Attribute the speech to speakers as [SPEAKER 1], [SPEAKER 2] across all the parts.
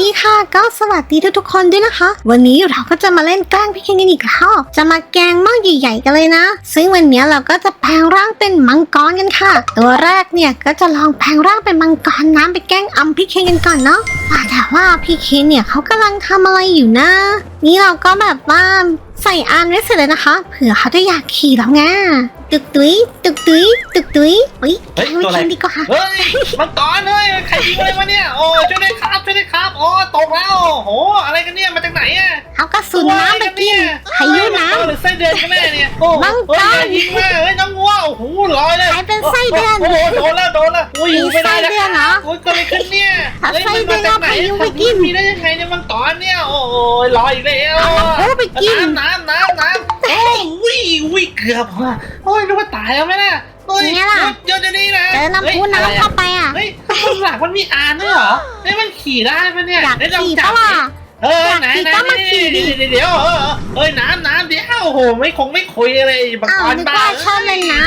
[SPEAKER 1] ดีค่ะก็สวัสดีทุกๆคนด้วยนะคะ วันนี้เราก็จะมาเล่นแกล้งพี่เคนกันอีกแล้วจะมาแกงหม้อใหญ่ๆกันเลยนะ ซึ่งวันนี้เราก็จะแปลงร่างเป็นมังกรกันค่ะ ตัวแรกเนี่ยก็จะลองแปลงร่างเป็นมังกรน้ำไปแกล้งอำพี่เคนกันก่อนเนาะแต่ว่าพี่เคนเนี่ยเขากำลังทำอะไรอยู่นะ นี่เราก็แบบว่าใส่อานไว้เสร็จเลยนะคะ เผื่อเขาจะอยากขี่แล้วไง ตึกตุ้ยตึกตุ้ยตึกตุ้ยอุ้ยแก
[SPEAKER 2] เฮ้ย
[SPEAKER 1] ล้ง
[SPEAKER 2] ตัวอะไร
[SPEAKER 1] พี่เคนดีกว่า
[SPEAKER 2] เฮ้ยมังกรเลยใครยิงอะไรมาเนี่ยโอ้ช่วยด้วยครับช่วยด้วยครับโอ้ตกแล้วโอ้โหอะไรกันเนี่ยมาจากไหนอะ
[SPEAKER 1] เอากระสุนน้ำไปกินพายุน้
[SPEAKER 2] มังกรหรือไส้เดือนกันแน่เนี่ยโอ้
[SPEAKER 1] มังกร
[SPEAKER 2] เฮ้ยอย่ายิงมาเฮ้ยน้องวัวโอ้โหลอยเลย
[SPEAKER 1] ใครเป็นไส้เดือน
[SPEAKER 2] โอ้โหโดนแล้วโดนแล้วอุ้ย
[SPEAKER 1] มี
[SPEAKER 2] ไม่ได้แล้ว
[SPEAKER 1] ไส้เดือนเหรอ
[SPEAKER 2] โอ้ยเก็เลยขึ้นเนี่ย
[SPEAKER 1] ถ้า
[SPEAKER 2] เฮ้ย
[SPEAKER 1] ไส้
[SPEAKER 2] มัน
[SPEAKER 1] เดือน
[SPEAKER 2] มาจากไหน
[SPEAKER 1] เอาพายุไปกิน
[SPEAKER 2] มีได้ยังไงเนี่ยมังกรเนี่ยโอ้ยลอยอีกแล้ว
[SPEAKER 1] เอาน้ำพุไปกิน
[SPEAKER 2] น้ำน้ำน้ำน้ำโอ้ ยวิ่งวิ่งเกือบว่ะโอ้ยนึกว่าตายแล้วไหมน่ะโอ้ย
[SPEAKER 1] เนี่ยล่ะ
[SPEAKER 2] เดี๋ยวเดี๋ยวนี้นะำ
[SPEAKER 1] เจอน้ำพุ
[SPEAKER 2] ฮ้ยอะไร
[SPEAKER 1] น้ำ
[SPEAKER 2] อะ
[SPEAKER 1] เข้าไปอะ
[SPEAKER 2] เฮ้ยข้างหลังมันมีอ่านด้วยเหรอเฮ้ยมันขี่ได้ปะเนี่ย
[SPEAKER 1] อยาก
[SPEAKER 2] ได้ลอง
[SPEAKER 1] ขี่
[SPEAKER 2] จั
[SPEAKER 1] ปะ
[SPEAKER 2] บ
[SPEAKER 1] ล่ะ
[SPEAKER 2] เออ
[SPEAKER 1] อยาก
[SPEAKER 2] ไหน
[SPEAKER 1] ขี่
[SPEAKER 2] ไหน
[SPEAKER 1] ก็มาขี่ดิ
[SPEAKER 2] เดี๋ยวเดี๋ยวเออเอ้ยน้ำน้ำเดี๋ยวโอ้โหไม่คงไม่คุยเลยบัง
[SPEAKER 1] อ้าว
[SPEAKER 2] กร
[SPEAKER 1] นึก
[SPEAKER 2] บ้า
[SPEAKER 1] ว่าชอบเล่นน้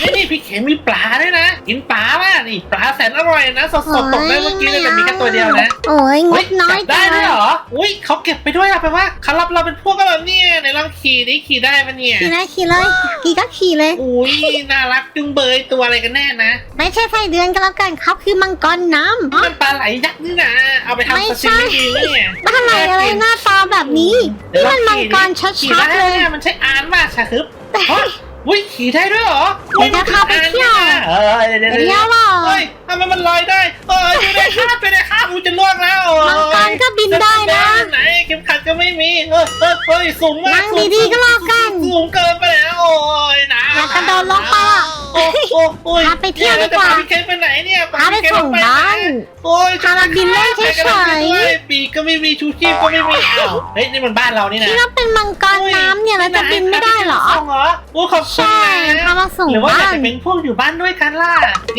[SPEAKER 2] นี่นี่พี่เข็มมีปลาด้วยนะ กินปลาป่ะนี่ปลาแสนอร่อยนะ สดสดๆตกได้เมื่อกี้เลยแต่มีแค่ตัวเดียวนะ
[SPEAKER 1] โอ้ยง
[SPEAKER 2] เฮ้
[SPEAKER 1] ดน้อย
[SPEAKER 2] จับได้
[SPEAKER 1] จัง
[SPEAKER 2] ด้วยเหรอ อุ้ยเขาเก็บไปด้วยอะแปลว่าเขารับเราเป็นพวกกันเหรอเนี่ยไหนลองขี่ดิขี่ได้ปะเนี่ย
[SPEAKER 1] ขี่เลยขี่เลยขี่ก็ขี่เลย
[SPEAKER 2] อุ้ยน่ารักจุงเบยตัวอะไรกันแน่นะ
[SPEAKER 1] ไม่ใช่ไส้เดือนก็แล้วกันครับคือมังกรน้ำอ๋อ
[SPEAKER 2] มันปลาไหลยักษ์นี่นะเอาไป
[SPEAKER 1] ไม่
[SPEAKER 2] ทำ
[SPEAKER 1] ใช่
[SPEAKER 2] ซาชิมิดีเนี่ย
[SPEAKER 1] บ้านอะไรอะไรหน้าตาแบบนี้นี่มันมังกรชั
[SPEAKER 2] ขี่
[SPEAKER 1] ด
[SPEAKER 2] ได้
[SPEAKER 1] ๆเลย
[SPEAKER 2] เนี่ยมันใช้อานมากชาคึบฮะ อุ้ยขี่ได้ด้วยเหรอ
[SPEAKER 1] เดี๋ยวจะพาไปเที่ยว
[SPEAKER 2] เออเดี๋ยว
[SPEAKER 1] เดี๋
[SPEAKER 2] เดี๋
[SPEAKER 1] ย
[SPEAKER 2] ยวว
[SPEAKER 1] เดี๋ยวหรอ
[SPEAKER 2] เฮ้ยทำไมมันลอยได้เออช่วยได้ข้าไปได้ข้ากูจะล่วงแล้ว
[SPEAKER 1] มังกรก็บินได้นะ
[SPEAKER 2] ไหนเข็มขัดก็ไม่มีเออเออเฮ้ยสูงมาก
[SPEAKER 1] นั่งดีๆก็แล้วกัน
[SPEAKER 2] สูงเกินไปแล้วโอ้ยหนาว
[SPEAKER 1] อย่ากระโดดลงไปอะ
[SPEAKER 2] โอ้โอ้โอ้ย
[SPEAKER 1] พาไปเที่ยวดีกว่า
[SPEAKER 2] แล้จะพพี่เคนไปไหนเนี่ย
[SPEAKER 1] พาไปส่งบ้าน
[SPEAKER 2] โอ้ย
[SPEAKER 1] พามาบินเล่นเฉยๆ
[SPEAKER 2] ไปกันด้วยปีกก็ไม่มีชูชีพก็ไม่มีอ้าวเฮ้ยนี่มันบ้านเรานี่นะ
[SPEAKER 1] ที่เราเป็นมังกรน้ำเนี่ยเราจะบินไม่ได้เหรอ
[SPEAKER 2] ส่งเหรอโอ้ขอบคุณ
[SPEAKER 1] ใช่
[SPEAKER 2] นะ
[SPEAKER 1] พามาส่ง
[SPEAKER 2] หรือว่าอยา
[SPEAKER 1] บ้ากน
[SPEAKER 2] จะเป็นพวกอยู่บ้านด้วยกันล่ะ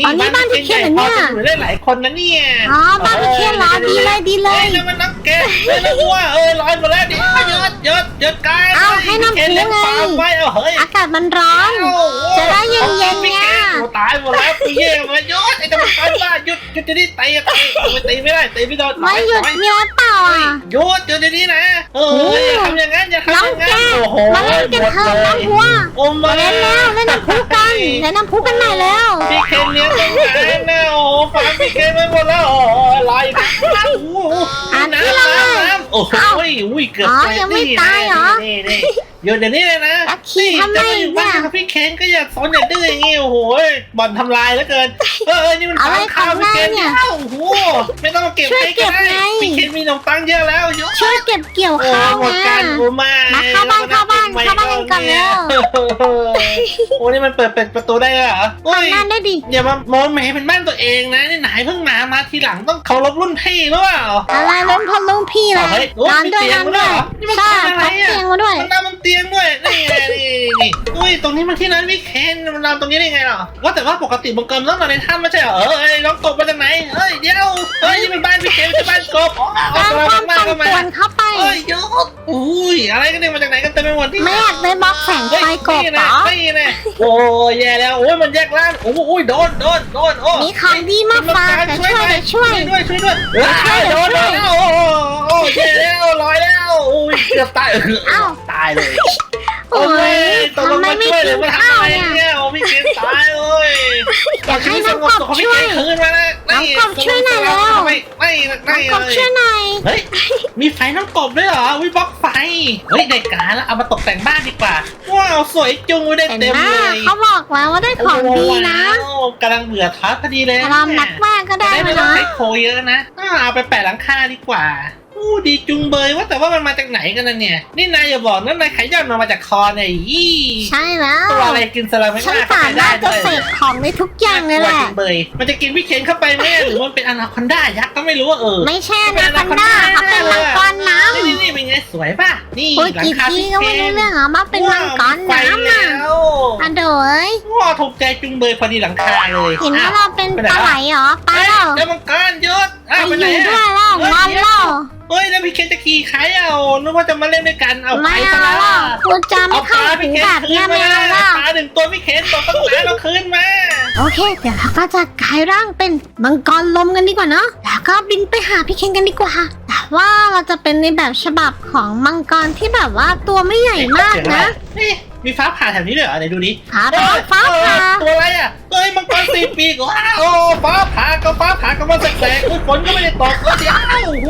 [SPEAKER 1] อ๋อนี่บ้านพี่เคนเหรอเนี่ย
[SPEAKER 2] พอจะอยู่ได้หลายคนนะเนี่ย
[SPEAKER 1] อ๋อบ้านพี่เคนเหรอดีเลยดีเล
[SPEAKER 2] เฮ้
[SPEAKER 1] ย
[SPEAKER 2] ยนั่นมันน้ำแกงเฮ้ยน้ำวัวเอ้ยลอยหมดแล้วดิหยดหยดหยดกาย
[SPEAKER 1] เอาให้น้ำ
[SPEAKER 2] พี่เคนเลี้ยง
[SPEAKER 1] พุงไง
[SPEAKER 2] ปลาไว้เอาเฮ้ย
[SPEAKER 1] อากาศมันร้อน จะได้เย็นๆไง
[SPEAKER 2] โอ้ตายหมดแล้วพี่เย่มาหยุดไอ้ตะมันตายบ้าหยุดหยุดจะได้ตีอะตีไม่ตีไม่ได้ตีไม่โดน
[SPEAKER 1] ไม่หยุดเมียเปล่าอะ
[SPEAKER 2] หยุดหยุดเดี๋ยวนี้นะเออ โอ้โห
[SPEAKER 1] มาเล่นกันเถอะน้องหัว
[SPEAKER 2] โอ้มา
[SPEAKER 1] มาเล่นแล้วเล่นน้ำพุกันเล่นน้ำพุกันหน่อยแล้ว
[SPEAKER 2] พี่เคนเลี้ยงตั้งนานนะโอ้โหฟังพี่เคนไปหมดแล้วโอ้ยลอยน้ำโอ้โห
[SPEAKER 1] อ่าน
[SPEAKER 2] น้ำ
[SPEAKER 1] ที่เรา
[SPEAKER 2] น้ำน้ำ โอ้โหอุ้ยเกือบ
[SPEAKER 1] อ๋อ
[SPEAKER 2] ตาย
[SPEAKER 1] ยังไม่ตายเหรอ
[SPEAKER 2] นี่นี่นี่อยู่เดี๋ยวนี้เลยนะ
[SPEAKER 1] แล้วขี่ทำไม
[SPEAKER 2] จะาอยู่บ้าน
[SPEAKER 1] เนี่ย
[SPEAKER 2] กับพี่เคนก็อย่าสนอย่าดื้ออย่างงี้โอ้โหบ่อนทำลายเหลือเกิน เออเออนี่มัน
[SPEAKER 1] อะไร
[SPEAKER 2] ฟางข้าว
[SPEAKER 1] ของ
[SPEAKER 2] พี่เคน
[SPEAKER 1] นายเนี่ย
[SPEAKER 2] เอ้าโอ้โหไม่ต้องมาเก็บ
[SPEAKER 1] ช่วย
[SPEAKER 2] ให้ก็ได้
[SPEAKER 1] เก็บไง
[SPEAKER 2] พี่เคนมีขนมปังเยอะแล้วเยอะ
[SPEAKER 1] ช่วยเก็บเกี่ยว
[SPEAKER 2] โอ้
[SPEAKER 1] ข้าว
[SPEAKER 2] หมด
[SPEAKER 1] ไง
[SPEAKER 2] กันโอ้มา
[SPEAKER 1] มาเข้าบ้านเข้าบ้าน เข้าบ้านกันก่อนแล้ว
[SPEAKER 2] โอ้นี่มันเปิดเป็นประตูได้เหรอโอ้ย
[SPEAKER 1] ทำงานได้ดิ
[SPEAKER 2] อย่ามามองแม่เป็นบ้านตัวเองนะนี่นายเพิ่งมามาทีหลังต้องเคารพรุ่นพี่หรือเปล่า
[SPEAKER 1] อะไรเล่นพอลุงพี่เลย
[SPEAKER 2] เฮ้ยโอ้ย
[SPEAKER 1] นอนด้วย
[SPEAKER 2] มี
[SPEAKER 1] น
[SPEAKER 2] เตี
[SPEAKER 1] อยน
[SPEAKER 2] ง
[SPEAKER 1] ด้วย
[SPEAKER 2] ด้วยเหรอนี่มัน
[SPEAKER 1] ใช่
[SPEAKER 2] เป็นอะไร
[SPEAKER 1] พับ
[SPEAKER 2] อะ
[SPEAKER 1] เตียงมาด้วย
[SPEAKER 2] มันนอนบนเตียงด้วยนี่ไงนี่นี่อุ้ยตรงนี้มันที่นั้นพี่เคนมันนอนตรงนี้ได้ไงหรอว่าแต่ว่าปกติบังเกิมต้องนอนในถ้ำไม่ใช่เหรอเออเอ้ยน้องกบมาจากไหนเฮ้ยเดี๋ยวเฮ้ยนี่เป็นบ้านพี่เคนไม่ใช่บ้านกบอ๋อ
[SPEAKER 1] สร้าง
[SPEAKER 2] เอา
[SPEAKER 1] ความ
[SPEAKER 2] มา
[SPEAKER 1] ปั่น
[SPEAKER 2] เข้ามา
[SPEAKER 1] ป่วนเข้าไป
[SPEAKER 2] เฮ้ยยศอุ้ยอะไรกันเนี่ยมาจากไหนกันเต็มไปหมดที่
[SPEAKER 1] ไม่อยากได้บล็อกแสงไฟกบเหรอ
[SPEAKER 2] นี่นะโอ้ยแย่แล้วโอ้ยมันแยกร่างโอ้ยโดนโดนโดนโอ้
[SPEAKER 1] มีของดีมาฝากแต่ช่วยแต่ช่วย
[SPEAKER 2] ด้วยช่วยด้วย
[SPEAKER 1] ช่วย
[SPEAKER 2] โดน
[SPEAKER 1] ช่วย
[SPEAKER 2] แล้วโอ้โอ้แย่แล้วลอยแล้วโอ้ยเกือบตาย
[SPEAKER 1] เอ้า
[SPEAKER 2] ตายเลย
[SPEAKER 1] โอ้ย
[SPEAKER 2] ตกลง
[SPEAKER 1] ทำไม
[SPEAKER 2] มา
[SPEAKER 1] ไม่
[SPEAKER 2] ช่วยห
[SPEAKER 1] กิ
[SPEAKER 2] รือนมาทำ
[SPEAKER 1] ข้าว
[SPEAKER 2] อะไร
[SPEAKER 1] เนี่ย
[SPEAKER 2] เนี่ยโอ้พี่เกมตายเล ย
[SPEAKER 1] อยากให้น้องกบ
[SPEAKER 2] ของพี่
[SPEAKER 1] ช่วย
[SPEAKER 2] เกมคืนมานะ
[SPEAKER 1] น้องกบช่วยหน่อยแล้ว
[SPEAKER 2] ไม่ไม่
[SPEAKER 1] น้
[SPEAKER 2] ไม่
[SPEAKER 1] องกบ
[SPEAKER 2] เลย
[SPEAKER 1] ช่วยหน่อย
[SPEAKER 2] เฮ้ยมีไฟน้ำกบด้วยเหรอวิบล็อกไฟเฮ้ยได้การแล้วเอามาตกแต่งบ้านดีกว่าว้าวสวยจุงไม่ได้
[SPEAKER 1] เห็น
[SPEAKER 2] เต็ม
[SPEAKER 1] ไหม
[SPEAKER 2] เลย
[SPEAKER 1] เขาบอกแล้วว่าได้ของดีนะ
[SPEAKER 2] โอ้กำลังเบื่อท้าพอดีเลย
[SPEAKER 1] แต่เราหนักมากก็ได้
[SPEAKER 2] ได้
[SPEAKER 1] ไหม
[SPEAKER 2] ไม่ต้อง
[SPEAKER 1] นะ
[SPEAKER 2] ใช้โคเยอะนะอ่าเอาไปแปะหลังคาดีกว่า อู้ดีจุงเบยว่าแต่ว่ามันมาจากไหนกันนะเนี่ย นี่นายอย่าบอกนะนายขย่อนมันมาจากคอเนี่ยยี่
[SPEAKER 1] ใช่แล้ว
[SPEAKER 2] ตัวอะไรกินสลัดไม่
[SPEAKER 1] ฉัน
[SPEAKER 2] น่า
[SPEAKER 1] สา
[SPEAKER 2] เข้าไปได้
[SPEAKER 1] มารถจะ
[SPEAKER 2] ด้วย
[SPEAKER 1] เสกของได้ทุกอย่างเลยแหละ
[SPEAKER 2] น่ากวจุงเบยมันจะกินพี่เคนเข้าไปไหมหรือมันเป็นอนาคอนด้ายักษ์ก็ไม่รู้ว่าเออ
[SPEAKER 1] ไม่ใช่นะคันด้าเขาเป็นมังกรน้
[SPEAKER 2] นี่นี่นี่เป็นไงสวยป่ะ นี่ำ
[SPEAKER 1] โอ้ย
[SPEAKER 2] หลัง
[SPEAKER 1] กี่
[SPEAKER 2] คา
[SPEAKER 1] ที
[SPEAKER 2] พี่
[SPEAKER 1] ก็
[SPEAKER 2] เคน
[SPEAKER 1] ไม่รู้เรื่องเหรอมาเป็นมังกรน้ำ
[SPEAKER 2] ว้า
[SPEAKER 1] อะ
[SPEAKER 2] วไฟแล้ว
[SPEAKER 1] อะโดย
[SPEAKER 2] ว้าวถูกใจจุงเบยพอดีหลังคาเลย
[SPEAKER 1] เห็นว่า
[SPEAKER 2] อะ
[SPEAKER 1] เราเป็นปลาไหลเหรอปลา
[SPEAKER 2] เฮ้ย
[SPEAKER 1] เหรอ
[SPEAKER 2] เจ้ามังกรยศ
[SPEAKER 1] ไป
[SPEAKER 2] อ้าว
[SPEAKER 1] อ
[SPEAKER 2] ไปไหน
[SPEAKER 1] ยู่
[SPEAKER 2] อะ
[SPEAKER 1] ด้วยแล้วงอนแล้ว
[SPEAKER 2] เฮ้ยแล้วพี่เคนจะขี่ใครอะโอ้นึกว่าจะมาเล่นด้วยกันเอาไป
[SPEAKER 1] ไม่
[SPEAKER 2] ซะ
[SPEAKER 1] เอา
[SPEAKER 2] แล้ว
[SPEAKER 1] แล้วคุณจะไม่เข้าหูแบบเนี้ยไม่เอาแล้ว
[SPEAKER 2] ปลาหนึ่งตัวพี่เคนตัวตั้งนานเราคืนมา
[SPEAKER 1] โอเค เดี๋ยวเราก็จะกลายร่างเป็นมังกรลมกันดีกว่าเนาะแล้วก็บินไปหาพี่เคนกันดีกว่าแต่ว่าเราจะเป็นในแบบฉบับของมังกรที่แบบว่าตัวไม่ใหญ่มากนะ
[SPEAKER 2] นี่ มีฟ้าผ่าแถวนี้ด้วยเหรอไหนดูดิ
[SPEAKER 1] ขาเป็นฟ้าผ่า
[SPEAKER 2] เออตัวอะไรอะเอ้ยมังกรสี่ปีกว้าวโอ้ฟ้าผ่าก็ฟ้าผ่าก็มาแสกๆอุ้ยฝนก็ไม่ได้ตกเอ้ยเดี๋ยวโอ้โห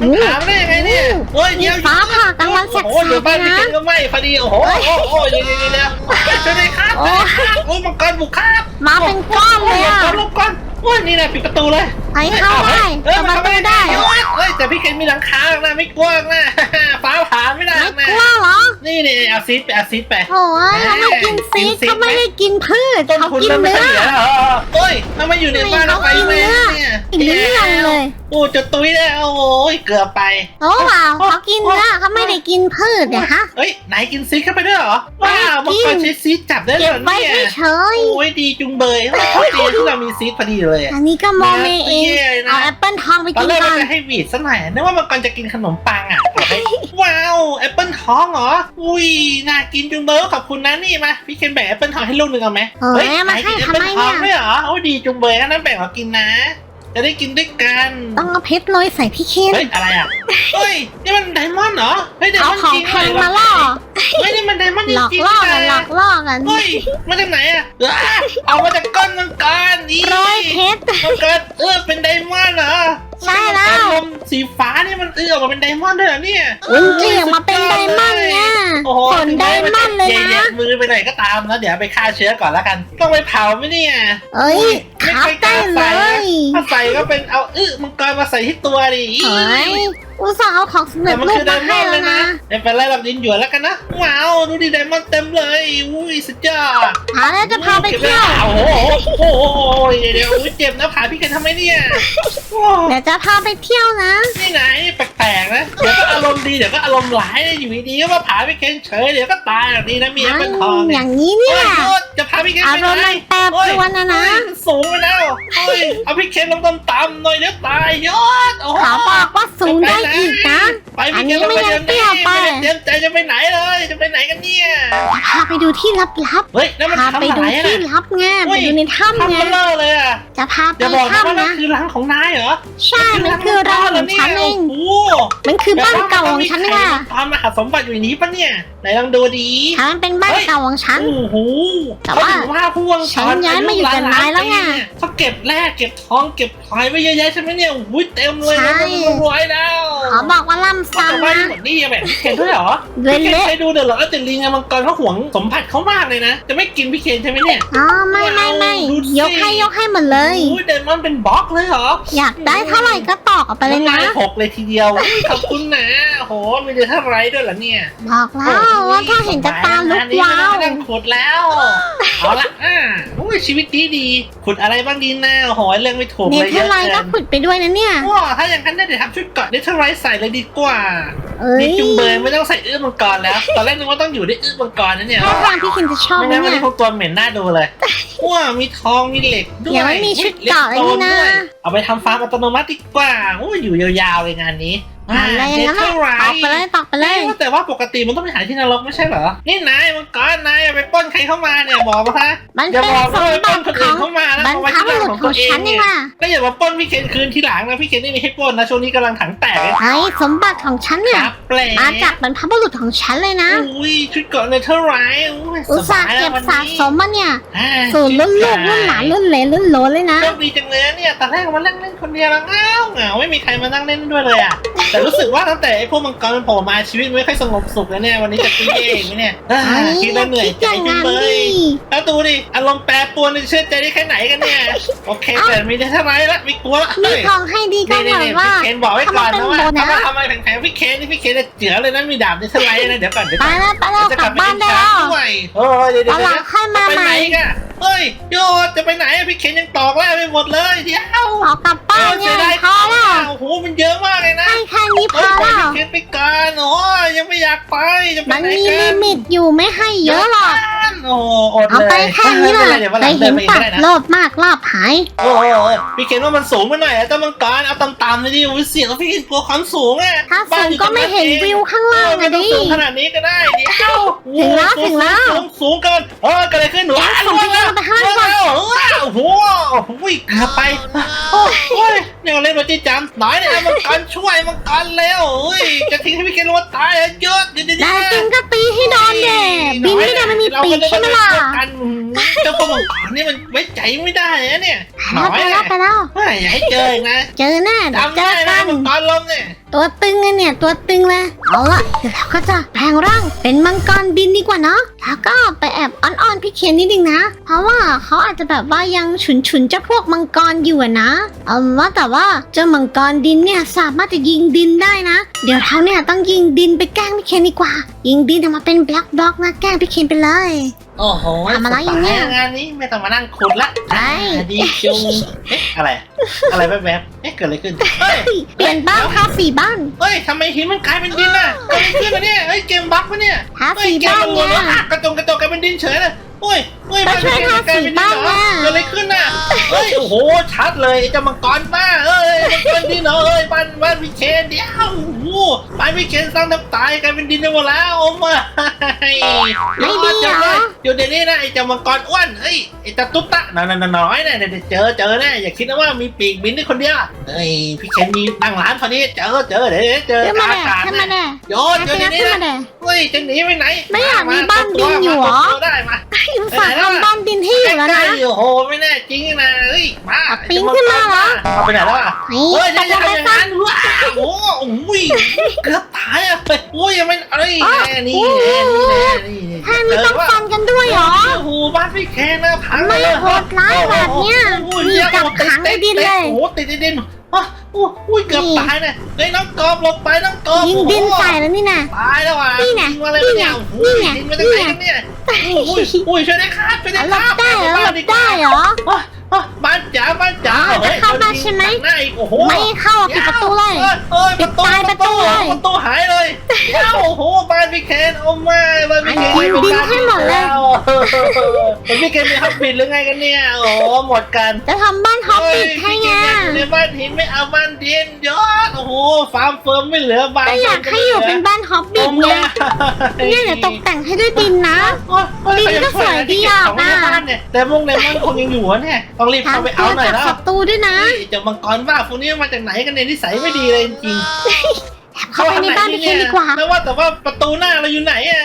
[SPEAKER 2] มันถามได้ยังไงเนี่ยเอ้ย
[SPEAKER 1] มี
[SPEAKER 2] เดี๋ยว
[SPEAKER 1] ฟ้าผ่ากลางวันแส
[SPEAKER 2] โอ้โหเดี๋ยว
[SPEAKER 1] ก
[SPEAKER 2] บ้าน
[SPEAKER 1] ๆ
[SPEAKER 2] พี่
[SPEAKER 1] นะ
[SPEAKER 2] เคนก็ไหม้พอดีโอ้โหโอ้โหโอ้โหเดี๋ยวเดี๋ยวเดี๋ยวเดี๋ยวช่วยด้วยครับ
[SPEAKER 1] โอ้
[SPEAKER 2] โอ้ยมังกรบุกครับ
[SPEAKER 1] มาเป็นก้อนเลยอะ
[SPEAKER 2] หบก่อนหลบก่อน โอ้ยนี่แหละปิดประตูเลย
[SPEAKER 1] ไอเข้าได้
[SPEAKER 2] เอ้ย
[SPEAKER 1] เปิด
[SPEAKER 2] มัน
[SPEAKER 1] ประ
[SPEAKER 2] เข้า
[SPEAKER 1] ตู
[SPEAKER 2] ไม่
[SPEAKER 1] ได้
[SPEAKER 2] ได้เอ้ยแต่พี่เคนมีหลังคาหรอกนะไม่กว้างนะฟ้าผ่าไม่ได้
[SPEAKER 1] ไม่
[SPEAKER 2] นะ
[SPEAKER 1] กลัวเหรอ
[SPEAKER 2] นี่นี่เอาซีดไปเอาซีดไป
[SPEAKER 1] โอ้ยเขาไม่กินซี
[SPEAKER 2] กิน
[SPEAKER 1] ด
[SPEAKER 2] ซีด
[SPEAKER 1] เขาไม่ได้กินพืช
[SPEAKER 2] ต้น
[SPEAKER 1] เขา
[SPEAKER 2] ทุน
[SPEAKER 1] กิน
[SPEAKER 2] มันไม่
[SPEAKER 1] เนื้อ
[SPEAKER 2] เหลือแล้วเหรอเอ้ยทำไมอยู่ในบ้านเราไปแม่เนี่ย
[SPEAKER 1] กินเรื่องเลย
[SPEAKER 2] โอ้จะตุ้ยแล้วโอ้ยเกือบไป
[SPEAKER 1] โอ้เปล่าเขากินเนื้อเขาไม่ได้กินพืชเนี่ยฮะ
[SPEAKER 2] เอ้ยไหนกินซีดเข้าไปด้วยเหรอว้าวมั
[SPEAKER 1] ไม่
[SPEAKER 2] ง
[SPEAKER 1] กิน
[SPEAKER 2] กรใช้ซีดจับได้เล
[SPEAKER 1] เก็
[SPEAKER 2] ย
[SPEAKER 1] บ
[SPEAKER 2] เหรอ
[SPEAKER 1] ไว้
[SPEAKER 2] เนี่ย
[SPEAKER 1] เฉย
[SPEAKER 2] โอ้ยดีจุงเบยโชคดีที่เรามีซีดพอดีเลย
[SPEAKER 1] ๆ
[SPEAKER 2] อะ
[SPEAKER 1] อันนี้ก็โมเมเอง
[SPEAKER 2] แย่นะ
[SPEAKER 1] เอาแอปเปิลทองไป
[SPEAKER 2] ตอ
[SPEAKER 1] กิ
[SPEAKER 2] น
[SPEAKER 1] น
[SPEAKER 2] แรก
[SPEAKER 1] กั
[SPEAKER 2] ว่านจะให้หวีดซะหน่อยนึกว่ามังกรจะกินขนมปังอะเอาให้ว้าวแอปเปิลทองเหรออุ้ยน่ากินจุงเบยขอบคุณนะนี่มาพี่เคนแบ่งแอปเปิลทองให้ลูกหนึ่งเอาไหม
[SPEAKER 1] เออ
[SPEAKER 2] เฮ้ย
[SPEAKER 1] มาให้
[SPEAKER 2] นกิน
[SPEAKER 1] ทำไม
[SPEAKER 2] แอปเปิลทอง
[SPEAKER 1] เนี่ย
[SPEAKER 2] ด้วยเหรอโอ้ดีจุงเบยงั้นแบ่งเรากินนะ จะได้กินด้วยกัน
[SPEAKER 1] ต้องเอาเพชรโรยใส่พี่เคน
[SPEAKER 2] เฮ้ยอะไรอะเฮ้ยนี่มันไดมอนด์เหรอเฮ้ยได
[SPEAKER 1] เอา
[SPEAKER 2] มอนด์
[SPEAKER 1] ของ
[SPEAKER 2] จริง
[SPEAKER 1] แพงมาล่อ
[SPEAKER 2] เฮ้ยนี่มันไดมอนด์จ
[SPEAKER 1] หลอก
[SPEAKER 2] ริง
[SPEAKER 1] ล่อ
[SPEAKER 2] ๆ
[SPEAKER 1] กันหล
[SPEAKER 2] นะ
[SPEAKER 1] อกล่อกัน
[SPEAKER 2] เฮ้ยมาจากไหนอะอ้าเอามาจากก้อนมังกรนี่
[SPEAKER 1] โรยเพชร
[SPEAKER 2] มังกรเออเป็นไดมอนด์เหรอ
[SPEAKER 1] ใช่แล้ว
[SPEAKER 2] มังกรลมสีฟ้านี่มันเออออกมาเป็นไดมอนด์ด้วยเหรอเนี่ย
[SPEAKER 1] อุ้ยเกี่ยงมาเป็นไดมอนด์เนี่ย
[SPEAKER 2] โอ้โห
[SPEAKER 1] ฝนไดมอนด์เลย
[SPEAKER 2] แย่
[SPEAKER 1] นะ
[SPEAKER 2] ๆมือไปไหนก็ตามแล้วเดี๋ยวไปฆ่าเชื้อก่อนแล้วกัน ต้องไปเผาไหมเนี่ย
[SPEAKER 1] เอ้ย
[SPEAKER 2] ไม่
[SPEAKER 1] ขา
[SPEAKER 2] ค่อยก
[SPEAKER 1] ได้
[SPEAKER 2] ล้า
[SPEAKER 1] เล
[SPEAKER 2] ใส่นะ
[SPEAKER 1] ย
[SPEAKER 2] ถ้าใส่ก็เป็นเอาอึมังกรมาใส่ที่ตัวดิ
[SPEAKER 1] เฮ้ยอุตส่าห์เอาของสำเร็
[SPEAKER 2] แต่
[SPEAKER 1] จ
[SPEAKER 2] มัน
[SPEAKER 1] รู
[SPEAKER 2] คื
[SPEAKER 1] ป
[SPEAKER 2] อได
[SPEAKER 1] มามให้
[SPEAKER 2] อนด์เล
[SPEAKER 1] แล้ว
[SPEAKER 2] ยนะ
[SPEAKER 1] นะ
[SPEAKER 2] ไม่เป็นไรหรอกดินหยวนแล้วกันนะ ว้าว ดูดิไดมอนด์เต็มเลย อุ้ยสุดยอด
[SPEAKER 1] เอาแล้วจะพาไปเที่ยว
[SPEAKER 2] โอ้โหโอ้โหเดี๋ยวเดี๋ยวอุ๊ยเจ็บนะผาพี่กันทำไมเนี่ยโอ้
[SPEAKER 1] เดี๋ยวจะพาไปเที่ยวนะ
[SPEAKER 2] นี่ไหนแปลกๆนะ เดี๋ยวก็อารมณ์ดี เดี๋ยวก็อารมณ์ร้ายอยู่ดีๆก็มาผาพี่เคนเฉยเดี๋ยวก็ตายแบบนี้นะมีแอปเปิลทอง
[SPEAKER 1] อ
[SPEAKER 2] เนี่ย
[SPEAKER 1] ย่างนี้เนี่ย
[SPEAKER 2] โอ้ยจะ พาพี่เคน
[SPEAKER 1] อา
[SPEAKER 2] ไป
[SPEAKER 1] รมณ์
[SPEAKER 2] ไหน
[SPEAKER 1] มันแปรปรวนนะนะ
[SPEAKER 2] โอ้ยสูงไปแล้วเฮ้ยเอาพี่เคนลงต่ำๆหน่อยเดี๋ยวตายยอดโอ้โห
[SPEAKER 1] ขอบอกว่าสูงได้อีกนะ
[SPEAKER 2] ไป
[SPEAKER 1] อั
[SPEAKER 2] พี่
[SPEAKER 1] น
[SPEAKER 2] เคน
[SPEAKER 1] นี้
[SPEAKER 2] ลง
[SPEAKER 1] ไม่
[SPEAKER 2] ไป
[SPEAKER 1] ยั
[SPEAKER 2] เดี๋
[SPEAKER 1] ง
[SPEAKER 2] ยว
[SPEAKER 1] เปรี้
[SPEAKER 2] นี้
[SPEAKER 1] ยวไป
[SPEAKER 2] ไม่ได้เตรียมใจจะไปไหนเลยจะไปไหนกันเนี่ย
[SPEAKER 1] พาไปดูที่ลับ
[SPEAKER 2] เฮ้ยแล้วมัน
[SPEAKER 1] ๆพา
[SPEAKER 2] ทำ
[SPEAKER 1] ไป
[SPEAKER 2] อะ
[SPEAKER 1] ดู
[SPEAKER 2] ไรอะ
[SPEAKER 1] ที่ลับไงไปดูในถ้ำ
[SPEAKER 2] ทำ
[SPEAKER 1] ไง
[SPEAKER 2] เบลเลอร์เลยอะ
[SPEAKER 1] จะพาไป
[SPEAKER 2] อย่าบอกนะว่า
[SPEAKER 1] ถ้ำ
[SPEAKER 2] นั่น
[SPEAKER 1] นะ
[SPEAKER 2] คือรังของนายเหรอ
[SPEAKER 1] ใช่มันคือรังของฉันเอง
[SPEAKER 2] โอ้โห
[SPEAKER 1] มันคือบ้านเก่าของฉันนี่แหละ
[SPEAKER 2] ตอนมหาสมบัติอยู่ในนี้ปะเนี่ย ไหนลองดูดี
[SPEAKER 1] ฉันเป็นบ้านเก่าของฉัน
[SPEAKER 2] โอ้โห
[SPEAKER 1] แต่ว่า
[SPEAKER 2] เขถึงว่าพวง
[SPEAKER 1] ฉันย้ายมาอยู่กับนายแล้วไง
[SPEAKER 2] เขาเก็บแร่เก็บทองเก็บพลอยไว้เยอะแยะใช่ไหมเนี่ยโอ้ยเต็มเลย
[SPEAKER 1] ใช่
[SPEAKER 2] มันรวยแล้ว
[SPEAKER 1] ขอบอกว่าล่ำ
[SPEAKER 2] แต่
[SPEAKER 1] ซ้ำ
[SPEAKER 2] ว่า
[SPEAKER 1] นะ
[SPEAKER 2] หมดนี่แบบเคนด้วยเหรอ
[SPEAKER 1] เละ
[SPEAKER 2] พี่เคน
[SPEAKER 1] เละ
[SPEAKER 2] เคยดูเดี๋ยวเหรอแต่ลิงอะมังกรเขาหวงสมบัติเขามากเลยนะ จะไม่กินพี่เคนใช่ไหมเนี่ย
[SPEAKER 1] อ๋อไม่ไม่ไม่
[SPEAKER 2] ดูสิ
[SPEAKER 1] ยกให้ยกให้หมดเลย
[SPEAKER 2] โอ้ยเดมอนเป็นบล็อกเลยเหรอ
[SPEAKER 1] อยากได้เท่าไหร่ก็ตอกออกไปเลยนะำ
[SPEAKER 2] หกเลยทีเดียวอุ๊ยขอบคุณนะโหมีเดือเท่าไรด้วยเหรอเนี่ย
[SPEAKER 1] บอกแล้วว่าถ้าเห็นจะตาลุกว้าว
[SPEAKER 2] ไม่ต้องขุดแล้วเอาละอ่าอุ้ยชีวิตดีดีขุดอะไรบ้างดีนะโอ้โหเรื่องไม่ถูก
[SPEAKER 1] เน
[SPEAKER 2] เลย
[SPEAKER 1] เธ
[SPEAKER 2] เย
[SPEAKER 1] อ
[SPEAKER 2] อะ
[SPEAKER 1] ร์ไลน์ก็
[SPEAKER 2] เกิน
[SPEAKER 1] ขุดไปด้วยนะเนี่ย
[SPEAKER 2] ว้าถ้าอย่างนั้นได้เดี๋ยวทำชุดเกาะเนเธอร์ไรท์ใส่เลยดีกว่า
[SPEAKER 1] เอ้ย
[SPEAKER 2] นี่จุงเบยไม่ต้องใส่อื้อมังกรแล้ว ตอนแรกนึกว่าต้องอยู่ด้วยอื้อมังกรนะเนี่ย
[SPEAKER 1] ถ้าทางพี่คินจะชอบ
[SPEAKER 2] ไม่
[SPEAKER 1] นะ
[SPEAKER 2] งั้นวัน
[SPEAKER 1] เนี่
[SPEAKER 2] นี้
[SPEAKER 1] ย
[SPEAKER 2] พวกตัวเหม็นหน้าดูเลยว้ามีทองมีเหล็กด้วย
[SPEAKER 1] เดี๋ยวไม่มีชุดเกราะเลยนี่นะ
[SPEAKER 2] เอาไปทำฟาร์มอัตโนมัติดีกว่าโอ้ยอยู่ยาวๆเลยงานนี้
[SPEAKER 1] อะไรอย่างนั้นแหละ
[SPEAKER 2] เนเธอร์ไร
[SPEAKER 1] ตอกไปเลยตอกไปเลย
[SPEAKER 2] แต่ว่าปกติมันต้องไปหาที่นรกไม่ใช่เหรอ นี่นายมังกรนายไปปล้นใครเข้ามาเนี่ยบอกมาฮะ
[SPEAKER 1] มัน
[SPEAKER 2] อย่า
[SPEAKER 1] เป็น
[SPEAKER 2] บอก
[SPEAKER 1] ส
[SPEAKER 2] ด้วย
[SPEAKER 1] ม
[SPEAKER 2] ป
[SPEAKER 1] บั
[SPEAKER 2] ล้น
[SPEAKER 1] ติ
[SPEAKER 2] คน
[SPEAKER 1] ข
[SPEAKER 2] อื่
[SPEAKER 1] อนง
[SPEAKER 2] เข้ามาแล้ว
[SPEAKER 1] บรร
[SPEAKER 2] เอาไว้
[SPEAKER 1] พ
[SPEAKER 2] ที่
[SPEAKER 1] บุ
[SPEAKER 2] หลัง
[SPEAKER 1] รุษ
[SPEAKER 2] ของ
[SPEAKER 1] ข
[SPEAKER 2] ตั
[SPEAKER 1] อ
[SPEAKER 2] ว
[SPEAKER 1] ง
[SPEAKER 2] เอง
[SPEAKER 1] ฉัน
[SPEAKER 2] เนี่
[SPEAKER 1] นี่
[SPEAKER 2] ย
[SPEAKER 1] ค่ะ
[SPEAKER 2] ก็อย่ามาปล้นพี่เคนคืนที่หลังนะพี่เคนนี่มีให้ปล้นนะช่วงนี้กำลังถังแตกเลย
[SPEAKER 1] ไอ้สมบัติของฉันเนี่ย
[SPEAKER 2] ครับแปล
[SPEAKER 1] มาจากบรรพบุรุษของฉันเลยนะ
[SPEAKER 2] อุ้ยชุดเกราะเนเธอร์ไรท์อุ้ย
[SPEAKER 1] อุตส่าห์
[SPEAKER 2] บย
[SPEAKER 1] เก็บ
[SPEAKER 2] แล้ววัน
[SPEAKER 1] สะ
[SPEAKER 2] นี้
[SPEAKER 1] สมมาเนี่ย
[SPEAKER 2] อ่า
[SPEAKER 1] สูตรรุ่นลูกรุ่นหลานรุ่นเหลนรุ่นโหลนเลยนะ
[SPEAKER 2] โชคดีจังเลยเนี่ยตอนแรกมานั่งเล่นคนเดียวแล้วอ้าวเหงาไม่มีใครมานั่งเล่นด้วยเลยอะแต่รู้สึกว่าตั้งแต่ไอ้พวกมังกรมันโผล่มาชีวิตไม่ค่อยสงบสุขแล้วเนี่ยวันนี้จะตีเองไหมเนี่ยอ่า
[SPEAKER 1] ไอ้
[SPEAKER 2] คิดแล้วเหนื่อย
[SPEAKER 1] คิด
[SPEAKER 2] ใจ
[SPEAKER 1] อย่าง
[SPEAKER 2] จัง
[SPEAKER 1] นั้น
[SPEAKER 2] เล
[SPEAKER 1] ดิ
[SPEAKER 2] ยแล้วดูดิอารมณ์แปรปรวนเชื่อใจได้แค่ไหนกันเนี่ยโอเค
[SPEAKER 1] เอ้า
[SPEAKER 2] แต่มีได้เท่าไหรละไม่กลัวละ
[SPEAKER 1] มี
[SPEAKER 2] เฮ้ย
[SPEAKER 1] ทองให้ดีก็
[SPEAKER 2] นี่
[SPEAKER 1] ห
[SPEAKER 2] นี่
[SPEAKER 1] มาย
[SPEAKER 2] นี่
[SPEAKER 1] ว่า
[SPEAKER 2] พี่เคนบอกไว้ก่อนนะว่า
[SPEAKER 1] ถ้ามันเป็นโบนัส
[SPEAKER 2] ถ้ามาทำอะไรแพงๆพี่เคนนี่พี่เคนจะเจือเลยนะมีดาบในเท่าไหรนะเดี๋ยวก่อนเดี๋ยว
[SPEAKER 1] ไป
[SPEAKER 2] ก่อน
[SPEAKER 1] แล้วไปแล้ว
[SPEAKER 2] จะ
[SPEAKER 1] ก
[SPEAKER 2] ก
[SPEAKER 1] ลั
[SPEAKER 2] ลั
[SPEAKER 1] บบบ้า
[SPEAKER 2] บ้านน
[SPEAKER 1] ได้
[SPEAKER 2] ได้
[SPEAKER 1] แล้ว
[SPEAKER 2] ด้วยเออเดี๋ยวเดี๋ยว
[SPEAKER 1] ตอนหลังค่อยมา
[SPEAKER 2] ไป
[SPEAKER 1] ให
[SPEAKER 2] ไหน
[SPEAKER 1] ม่
[SPEAKER 2] กันเฮ้ยโยดจะไปไหนอะพี่เคนยังตอกแร่ไปหมดเลยเดี๋ยว
[SPEAKER 1] ออกกลับบ้านเนี่ยพอแล้ว
[SPEAKER 2] โอ้โหมันเยอะมากเลยนะ
[SPEAKER 1] ให้แค่นี้พ
[SPEAKER 2] เฮ้
[SPEAKER 1] อย
[SPEAKER 2] ปล่อย
[SPEAKER 1] แล้ว
[SPEAKER 2] พี่เคนไปก่อนโอ้ยยังไม่อยากไปจะไป
[SPEAKER 1] มัน
[SPEAKER 2] ไหน
[SPEAKER 1] มี
[SPEAKER 2] กั
[SPEAKER 1] ลิ
[SPEAKER 2] น
[SPEAKER 1] มิตอยู่ไม่ให้เยอะหรอก
[SPEAKER 2] เโอ้โหอด
[SPEAKER 1] เอา
[SPEAKER 2] เลย
[SPEAKER 1] ไปแค่นี้
[SPEAKER 2] ไม่
[SPEAKER 1] ล่ะ
[SPEAKER 2] เป็นไรเดี๋ยววันห
[SPEAKER 1] เค
[SPEAKER 2] ลั
[SPEAKER 1] ย
[SPEAKER 2] งเดิ
[SPEAKER 1] เห็
[SPEAKER 2] น
[SPEAKER 1] น
[SPEAKER 2] ไปอีก
[SPEAKER 1] ปั
[SPEAKER 2] ก็
[SPEAKER 1] ด
[SPEAKER 2] ได้นะ
[SPEAKER 1] โลภมากลาบหาย
[SPEAKER 2] โอ้โหพี่เคนว่ามันสูงไปหน่อยอะเจ้ามังกรเอาต่ำๆเลยดิอุ้ยเสียงพี่เคนกลัวความสูงอะ
[SPEAKER 1] ถ้า
[SPEAKER 2] บ้
[SPEAKER 1] สูง
[SPEAKER 2] อยู่
[SPEAKER 1] ก็ไม่เห็น
[SPEAKER 2] ตรง
[SPEAKER 1] วิวข้าง
[SPEAKER 2] เอ
[SPEAKER 1] ล่าง
[SPEAKER 2] อไม่
[SPEAKER 1] อะ
[SPEAKER 2] ต้อง
[SPEAKER 1] ดิ
[SPEAKER 2] สูงขนาดนี้ก็ได้เดี๋ยว
[SPEAKER 1] ถึงแล้ว
[SPEAKER 2] โอ้โห
[SPEAKER 1] ถึงแล้ว
[SPEAKER 2] สูงสูงเกินเออเกิดอะไรขึ้นหนู
[SPEAKER 1] แกส่งพี่เคนไปข้างล่างก่อน
[SPEAKER 2] โอ้โหโอ้โหเกือบไปโอ้ยเนี่ยเล่นมาจี้จำหน่อยเนี่ยมังกรช่วยมังกรเร็วเฮ้ยจะทิ้งให้พี่เคนลงมาตายอะเยอะเดี๋ยวเดี๋ยว
[SPEAKER 1] ได้จริงก็ตีให้โดนเด่บินไม่ได้มันมีปีกใช่ไหมล่ะ
[SPEAKER 2] กันเจ้าพวกมังกรนี่มันไว้ใจไม่ได้นะเนี่ย
[SPEAKER 1] ไป แล้วไปแล้วไปแล้ว
[SPEAKER 2] เฮ้ยอย่าให้เจออีกนะ
[SPEAKER 1] เจอแน่เดี๋ยว
[SPEAKER 2] จำ
[SPEAKER 1] เจ
[SPEAKER 2] ได้
[SPEAKER 1] อ
[SPEAKER 2] นะ
[SPEAKER 1] กัน
[SPEAKER 2] มังกรลมเนี่ย
[SPEAKER 1] ตัวตึงเลยเนี่ยตัวตึงเลยเอาละเดี๋ยวเราก็จะแปลงร่างเป็นมังกรดินดีกว่าเนาะแล้วก็ไปแอบอ้อนๆพี่เคนนิดนึงนะ เพราะว่าเขาอาจจะแบบว่ายังฉุนฉุนๆเจ้าพวกมังกรอยู่อะนะเอาว่าแต่ว่าเจ้ามังกรดินเนี่ยสามารถจะยิงดินได้นะ เดี๋ยวเราเนี่ยต้องยิงดินไปแกล้งพี่เคนดีกว่า ยิงดินออกมาเป็นบล็อกบล็อกๆนะแกล้งพี่เคนไปเลย
[SPEAKER 2] โอ้โห
[SPEAKER 1] ทำอะไรอยู่เนี่ย
[SPEAKER 2] สบงานนี้ไม่ต้องมานั่งขุดละ
[SPEAKER 1] ใช่
[SPEAKER 2] อ่าดีจุงเอ๊ะอะไร อะไรแวบๆเอ๊ะเกิดอะไรขึ้นเฮ้ย
[SPEAKER 1] เฮ้ยเปลี่ยนบ้านทาสีบ้าน
[SPEAKER 2] เฮ้ยทำไมหินมันกลายเป็นดินอะเกิดอะไรขึ้นมาเนี่ยเฮ้ยเกมบั๊กปะเนี่ย
[SPEAKER 1] ทา
[SPEAKER 2] เฮ้ย
[SPEAKER 1] สี
[SPEAKER 2] เกม
[SPEAKER 1] บ้าน
[SPEAKER 2] มันหม
[SPEAKER 1] เนี่
[SPEAKER 2] ด
[SPEAKER 1] ย
[SPEAKER 2] แล้วอะกระจงกระจกกลายเป็นดินเฉยเลยโอ้ย โอ้ย
[SPEAKER 1] ไปช่วย
[SPEAKER 2] บ้น
[SPEAKER 1] ทาสีบ้านน่ะ
[SPEAKER 2] เกิดอะไรขึ้นน่ะเฮ้ยโอ้โหชัดเลยไอ้เจ้ามังกรบ้าเอ้ยมังกรดินเหรอเอ้ยบ้านบ้านพี่เคนเดี๋ยวโอ้โหบ้านพี่เคนสร้างน้ำตายกลายเป็นดินไปหมดแล้วโอ้มา
[SPEAKER 1] ไม่ดีเหรอ
[SPEAKER 2] เดี๋ยวเดี๋ยวนี้นะไอ้เจ้ามังกรอ้วนเฮ้ยไอ้เจ้าตุ๊ตตะน้อยๆน้อยๆเนี่ยเดี๋ยวเจอเจอแน่อย่าคิดนะว่ามีปีกบินได้คนเดียวเฮ้ยพี่เคนมีตั้งร้านพอดีเจอเจอเดี๋ยวเจอ
[SPEAKER 1] ขึ้น
[SPEAKER 2] ก
[SPEAKER 1] มา
[SPEAKER 2] ลาง
[SPEAKER 1] เด้
[SPEAKER 2] อากาศ
[SPEAKER 1] ขึ้นมา
[SPEAKER 2] นะ
[SPEAKER 1] เด้
[SPEAKER 2] โยน
[SPEAKER 1] ขึ้
[SPEAKER 2] เดี๋ย
[SPEAKER 1] น
[SPEAKER 2] ว
[SPEAKER 1] มา
[SPEAKER 2] นี้
[SPEAKER 1] เด้
[SPEAKER 2] นะเฮ้ยจะหนีไปไหน
[SPEAKER 1] ไม่อยากมีบ้านดินอยู่เหรอ
[SPEAKER 2] มาได้มา
[SPEAKER 1] อุตส่าห์ทำบ้านดินให้อยู่แล้ว
[SPEAKER 2] ใกล้
[SPEAKER 1] นะ
[SPEAKER 2] ๆอยู่โหไม่แน่จริงนะเฮ้ยมา
[SPEAKER 1] ปิ๊งขึ้นมาเหรอ
[SPEAKER 2] เอาไปไหนแล้วอะ
[SPEAKER 1] นี่
[SPEAKER 2] เฮ้ย
[SPEAKER 1] ต
[SPEAKER 2] อย่าก
[SPEAKER 1] ล
[SPEAKER 2] อย่าง
[SPEAKER 1] ไป
[SPEAKER 2] นั้น
[SPEAKER 1] ซะ
[SPEAKER 2] ว้าวโอ้โหเกือบตายอะโอ้ยยังไม่เอ้ย
[SPEAKER 1] อ๋อ
[SPEAKER 2] แน่นี่แน่นี่แน่นี่
[SPEAKER 1] แค่นี้ต้องฟันกันด้วยเหรอ
[SPEAKER 2] โอ้โหบ้านพี่แคนนะพัง
[SPEAKER 1] ไม่โหดร้ายแบบเนี้ย
[SPEAKER 2] โอ้โห
[SPEAKER 1] นี่จับขังในดินเลย
[SPEAKER 2] โอ้โหติดในดิน อะโอ้โหเกือบตายเนี่ยเฮ้ยน้องกอบหลบไปน้องกอบ
[SPEAKER 1] ยิงดินใส่แล้วนี่นะ
[SPEAKER 2] ตายแล้วอะ
[SPEAKER 1] นี่ไง
[SPEAKER 2] ยิงมาอะไร
[SPEAKER 1] นี่
[SPEAKER 2] มา
[SPEAKER 1] ไง
[SPEAKER 2] เนี่ยโอ้โห
[SPEAKER 1] นี่ไง
[SPEAKER 2] ยิงมาจากไหนกันเนี่ยอุ้ยอุ้ยช่วยได้ครับช่วยได้
[SPEAKER 1] หล
[SPEAKER 2] ครับบ
[SPEAKER 1] ได้เหรอหล
[SPEAKER 2] บ้าน
[SPEAKER 1] บ
[SPEAKER 2] ดีกว่า
[SPEAKER 1] ได้เหรอ
[SPEAKER 2] อะอะบ้านจ๋าบ้านจ๋า
[SPEAKER 1] อ๋อจะเข้าบ้านใช่ไหม
[SPEAKER 2] ตัดน้าอีกโอ้โห
[SPEAKER 1] ไม่เข้าปิดประตูเลย
[SPEAKER 2] เอ้ยเอ้ย
[SPEAKER 1] ปิดตายประตูเลย
[SPEAKER 2] ประตูหายเลยเดี๋ยวโอ้โหบ้านพี่เคนโอ้ไม่บ้านพี่เคน
[SPEAKER 1] อันนี้ดินให้หมดเลย
[SPEAKER 2] เป็นพี่เคนมีฮับบิดหรือไงกันเนี่ยโอ้โหหมดกัน
[SPEAKER 1] จะทำบ้านฮอปปิดให้ไง
[SPEAKER 2] หินไม่เอาบ้านดินยอดโอ้โหฟาร์มเฟิร์มไม่เหลือบ้าน
[SPEAKER 1] ก็อยากให้อยู่เป็นบ้านฮอปปิดไงเนี่ยเดี๋ยวตกแต่งให้ด้วยดินนะ ดินก็สวยดีอะ
[SPEAKER 2] ของในบ้านเนี่ยแต่พวกในบ้านคงยังอยู่อะเนี่ยต้องรีบเข้าไป
[SPEAKER 1] ทำตั
[SPEAKER 2] เอา
[SPEAKER 1] ว
[SPEAKER 2] หน่อย
[SPEAKER 1] จาก
[SPEAKER 2] แล้ว
[SPEAKER 1] ศัตรูด้วยนะ
[SPEAKER 2] เฮ้ยเจ้ามังกรบ้าพวกนี้มาจากไหนกันเนี่ยนิสัยไม่ดีเลยจริงๆ
[SPEAKER 1] เข้าไปในบ้านพี่เคนดีกว่า
[SPEAKER 2] แล้วว่าแต่ว่าประตูหน้าเราอยู่ไหนอะ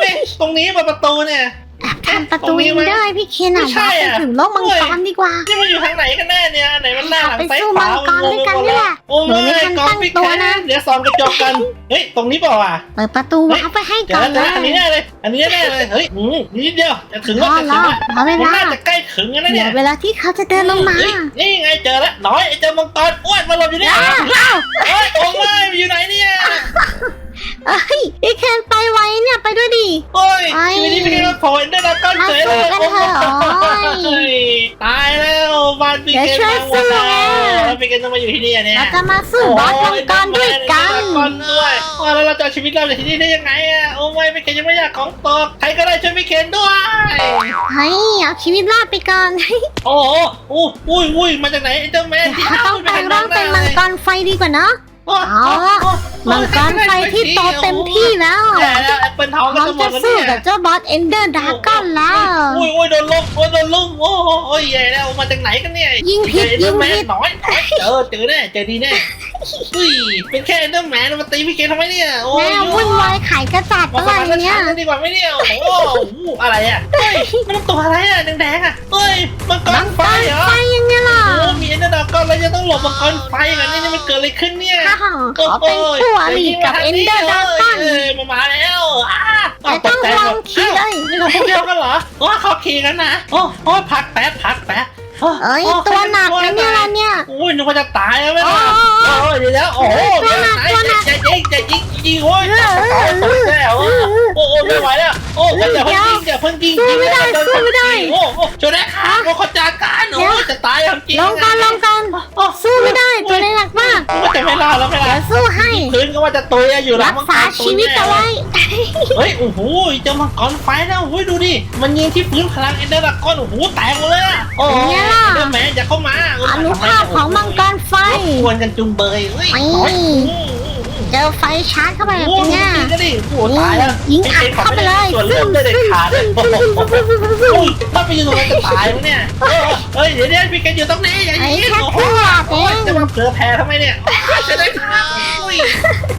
[SPEAKER 2] เอ๊ะตรงนี้ป่ะประตูเนี่ย
[SPEAKER 1] แอบทำประตูอินเดอร์ให้พี่เคนอะ
[SPEAKER 2] ไม่ใช่
[SPEAKER 1] เรา
[SPEAKER 2] อะ
[SPEAKER 1] ไปถึงโลกมังกรดีกว่า
[SPEAKER 2] นี่มันอยู่ทางไหนกันแน่เนี่ยไหนมันหน้าหลัง
[SPEAKER 1] ไป
[SPEAKER 2] ซ้าย
[SPEAKER 1] สู้
[SPEAKER 2] ขวา
[SPEAKER 1] มังกรด้วยกันนี่แหละ
[SPEAKER 2] โอ้
[SPEAKER 1] หนูไม่
[SPEAKER 2] ไม่
[SPEAKER 1] ทัน
[SPEAKER 2] กอ
[SPEAKER 1] ตั้
[SPEAKER 2] ง
[SPEAKER 1] ง
[SPEAKER 2] พี่
[SPEAKER 1] ตัว
[SPEAKER 2] แค
[SPEAKER 1] นะ
[SPEAKER 2] เดี๋ยวสอนกระจกกันเฮ้ยตรงนี้เปล่าอะ
[SPEAKER 1] เปิดประตูวาร์ปไปให้
[SPEAKER 2] เจ
[SPEAKER 1] ก่
[SPEAKER 2] อ
[SPEAKER 1] อน
[SPEAKER 2] แล้ว
[SPEAKER 1] เล
[SPEAKER 2] เจอยอันนี้แน่เลย อันนี้แน่เลยเฮ้ยอืมนิดเดียวจะถึง
[SPEAKER 1] ร
[SPEAKER 2] แล้ว
[SPEAKER 1] อ
[SPEAKER 2] จะ
[SPEAKER 1] ร
[SPEAKER 2] ถึ
[SPEAKER 1] อง
[SPEAKER 2] แล้ว
[SPEAKER 1] รอเว
[SPEAKER 2] มัน
[SPEAKER 1] ลา
[SPEAKER 2] น่าจะใกล้ถึงแล้วนะ
[SPEAKER 1] เดี๋
[SPEAKER 2] เนี่ย
[SPEAKER 1] วยเวลาที่เขาจะเดินลงมา
[SPEAKER 2] เฮ้ยนี่ไงเจอแล้วน้อยไอ้เจ้ามังกรอ้วนมาหลบอยู่เนี่ย
[SPEAKER 1] อ้าวอ้าว
[SPEAKER 2] เฮ้ยโอ้ยอยู่ไหนเนี่ย
[SPEAKER 1] เอ้ยพี่เคนไปไวเนี่ยไปด้วยดิ
[SPEAKER 2] โอ้ย
[SPEAKER 1] ไอ้
[SPEAKER 2] ชีวิตนี้ไม่เคยมาโผล่ได้รับก้อนเฉยเลย
[SPEAKER 1] มาสู้กันเถอะโอ้ย
[SPEAKER 2] ตายแล้วบ้านพี่
[SPEAKER 1] เดี๋ยว
[SPEAKER 2] เคน
[SPEAKER 1] ช่วย
[SPEAKER 2] มาหมด
[SPEAKER 1] สู้
[SPEAKER 2] แล้ว
[SPEAKER 1] ไง
[SPEAKER 2] แล้วพี่เคนต้องมาอยู่ที่นี่เนี่ย
[SPEAKER 1] เราจะมาสู้บอสมังกรด้วยกัน
[SPEAKER 2] โอ้ยด้วยว่าแล้วเราจะเอาชีวิตเราจากที่นี่ได้ยังไงอะโอ้ไม่พี่เคนยังไม่อยากของตกใครก็ได้ช่วยพี่เคนด้วย
[SPEAKER 1] เฮ้ยเอาชีวิตรอดไปก่อน
[SPEAKER 2] โอ้โหอู้อุ้ยอุ้ยมาจากไหนไอ้เจ้าแมน
[SPEAKER 1] เดี๋ยวเขาต้องแปลงร่างเป็นมังกรไฟดีกว่าเนาะ เอาละมังกรไฟที่โตเต็มที่แล้ว
[SPEAKER 2] แย่แล้วแอปเปิลทอง
[SPEAKER 1] พ
[SPEAKER 2] ก็
[SPEAKER 1] ร้อม
[SPEAKER 2] จะหม
[SPEAKER 1] จะ
[SPEAKER 2] ดแล้ว
[SPEAKER 1] สู้
[SPEAKER 2] เนี่ย
[SPEAKER 1] กับเจ้าบอสเอนเดอร์ดาก้อนแล้ว
[SPEAKER 2] อุ้ยอุ้ยโดนลุกโอ้ยโดนลุกโอ้โหโอ้ยใหญ่แล้วมาจากไหนกันเนี่ย
[SPEAKER 1] ยิงผิด
[SPEAKER 2] เจอ
[SPEAKER 1] ยิง
[SPEAKER 2] แม
[SPEAKER 1] ผิ
[SPEAKER 2] น
[SPEAKER 1] ด
[SPEAKER 2] น้อยเจอเจอแน่เจอดีแน่อุ้ยเป็นแค่เอ็นเดอร์แมนมาตีพี่เกทำไมเนี่ยโอ้ย
[SPEAKER 1] แม่วุ่นวายไขกระจัด
[SPEAKER 2] มา
[SPEAKER 1] อะไร
[SPEAKER 2] สาน
[SPEAKER 1] เนี่ย
[SPEAKER 2] ฉันดีกว่าไหมเนี่ยโอ้โหอะไรอะเฮ้ยมันตัวอะไรอะแดงๆอะเฮ้ยมังก
[SPEAKER 1] มั
[SPEAKER 2] รง
[SPEAKER 1] ก
[SPEAKER 2] ไฟ
[SPEAKER 1] ร
[SPEAKER 2] เหรอ
[SPEAKER 1] ไฟยังไงล่ะ
[SPEAKER 2] โอ้มีเอ็นเดอร์ดากอนแล้วยังต้องหลบมังกรไฟกันนี่นี่มันเกิดอะไรขึ้นเนี่ย
[SPEAKER 1] ข้าขอเป็นคู่อริกับเอนเดอร์ดาก้อน
[SPEAKER 2] เอ้ยมามาแล้วอ้า
[SPEAKER 1] แต่ต้องลองขี่เลย
[SPEAKER 2] นี่เราพวกเดียวกันเหรอโอ้เขาขี่กันนะโอ้โอ้พักแป๊บพักแป๊บ
[SPEAKER 1] เอ้ยตัวหนักนะเนี่ยเราเนี่ย
[SPEAKER 2] โอ้ยนึกว่าจะตายแล้วไหม
[SPEAKER 1] โอ้
[SPEAKER 2] ล่ะโอ้ยเดี๋ยวแล้วโอ้โห
[SPEAKER 1] ตัวหนักตัวหนัก
[SPEAKER 2] จะยิงจะยิงยิงโอ้ยจะตายตกแล้วโอ้โหไม่ไหวแล้วโอ้ยอย่าเพิ่งยิงอย่าเพิ่งยิง
[SPEAKER 1] สู้ไม่ได้สู้ไม่ได้
[SPEAKER 2] โอ้โหช่วยได้ค่ะโอ้ขอ จากการโอ้ยจะตายเอาจริง
[SPEAKER 1] ลงก่อนลงก่อน
[SPEAKER 2] โอ้
[SPEAKER 1] สู้ไม่ได้ตัวนี้หนักมาก
[SPEAKER 2] ว่าจะไม่รอดแล้วไม่รอ
[SPEAKER 1] เดี๋ย
[SPEAKER 2] ด
[SPEAKER 1] วสู้ให้
[SPEAKER 2] พื้นก็ว่าจะตุยอะอยู่หลั
[SPEAKER 1] รั
[SPEAKER 2] ง
[SPEAKER 1] ก
[SPEAKER 2] มังก
[SPEAKER 1] ษาร
[SPEAKER 2] ตุย
[SPEAKER 1] ชีวิต
[SPEAKER 2] แน่
[SPEAKER 1] เอาไว้
[SPEAKER 2] เฮ้ยโอ้โหเจ้ามังกรไฟนะโอ้ยดูดิมันยิงที่พื้นพลังเอ็นเดอร์ดากอนโอ้โหแตกหมดเลยอะโอ้โห
[SPEAKER 1] เป็นไงล่ะ
[SPEAKER 2] เดอร์แมนอย่าเข้ามา
[SPEAKER 1] อนุภาพของมังกรไฟ
[SPEAKER 2] ควรกันจุงเบยเฮ้ย
[SPEAKER 1] ไม่
[SPEAKER 2] โอ้ย
[SPEAKER 1] เจอไฟชาร์จเข้าไป
[SPEAKER 2] โอ้
[SPEAKER 1] เป็น
[SPEAKER 2] โห
[SPEAKER 1] ไง
[SPEAKER 2] ยิงก็ดิโอ้โหตายแล้ว
[SPEAKER 1] ยิงอัดเข้าไปเลย
[SPEAKER 2] ส่วนเลือดได้เด็ดขาดเลยโอ้โหอุ้ยถ้าไปอยู่ตรงนั้นจะตายมั้ยเนี่ยเออเฮ้ยเดี๋ยวเดี๋ยวพี่แกอยู่ตรงนี้อย่า
[SPEAKER 1] ไอ้
[SPEAKER 2] ยิง
[SPEAKER 1] แค่
[SPEAKER 2] โอ้โห
[SPEAKER 1] เพื่อเอ
[SPEAKER 2] โอ้ย
[SPEAKER 1] ง
[SPEAKER 2] จะมาเผลอแพ้ทำไมเนี่ยจะได้ครับอุ้ย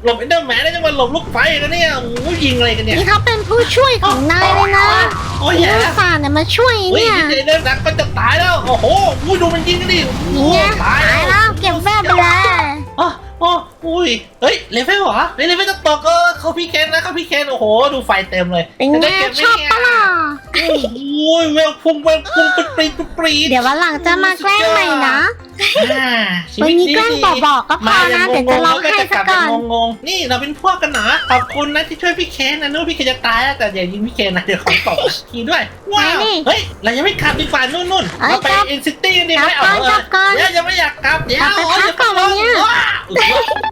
[SPEAKER 2] หลบเอ็นเดอร์แมนแล้วจะมาหลบลูกไฟกันเนี่ยโอ้ยยิงอะไรกันเนี่ย
[SPEAKER 1] นี่เขาเป็นผู้ช่วยของนายเลยนะ
[SPEAKER 2] โอ้ย
[SPEAKER 1] อุ
[SPEAKER 2] แย่
[SPEAKER 1] ต
[SPEAKER 2] แล้ว
[SPEAKER 1] ส่าห์เนี่ยมาช่วย
[SPEAKER 2] เฮ้ย
[SPEAKER 1] เนี่ย
[SPEAKER 2] เอ็นเดอร์ดักก็จะตายแล้ว โอ้โหอุ้ยดูมันยิงกันดิโอ้
[SPEAKER 1] นี่
[SPEAKER 2] โห
[SPEAKER 1] ไง
[SPEAKER 2] ตาย
[SPEAKER 1] ตาย
[SPEAKER 2] แล้
[SPEAKER 1] แล้ววเก็บแวบไปเลย
[SPEAKER 2] อ๋อ อ๋ออุ้ย เฮ้ย เลเวลเหรอเฮ้ยเลเวลจะตกเออเขาพี่เคนนะเขาพี่เคนโอ้โห ดูไฟเต็มเลย
[SPEAKER 1] เป็นไง
[SPEAKER 2] จะด้ก็บหม
[SPEAKER 1] ชอบ
[SPEAKER 2] เนี่ย
[SPEAKER 1] ปะล่ะ
[SPEAKER 2] โอ้ยเวลพุ่งเวลพุ่งปรีดปรีดปรีด
[SPEAKER 1] เดี๋ยววันหลังจะมาแกล้งใหม่นะ
[SPEAKER 2] อ่าชี
[SPEAKER 1] วัน
[SPEAKER 2] วิต
[SPEAKER 1] นี้แกล้งบอกๆก็พอนะเดี๋ยวจะร้องไห้ซะก่อน
[SPEAKER 2] งงๆนี่เราเป็นพวกกันหนาขอบคุณนะที่ช่วยพี่เคนนะนึกว่าพี่เคนจะตายแล้วแต่อย่ายิงพี่เคนนะเดี๋ยวเขาตกทีด้วยว้าวเฮ้ยเรายังไม่ขับดีกว่านู่นนู่นๆเราไปอินซิตี้ดีไหมเออเดี๋ยวยังไม่อยากกลับเดี๋ยวว้าว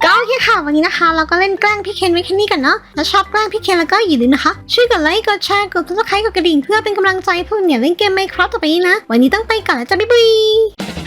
[SPEAKER 1] ก็โอเคค่ะวันนี้นะคะ เราก็เล่นแกล้งพี่เคนไว้แค่นี้กันเนาะถ้าชอบแกล้งพี่เคนแล้วก็อย่าลืมนะคะ ช่วยกดไลค์กดแชร์กดติดตามกดกระดิ่งเพื่อเป็นกำลังใจให้พวกเนี่ยเล่นเกมไมค์ครับต่อไปนี้นะ วันนี้ต้องไปก่อนแล้วจ้ะบ๊ายบาย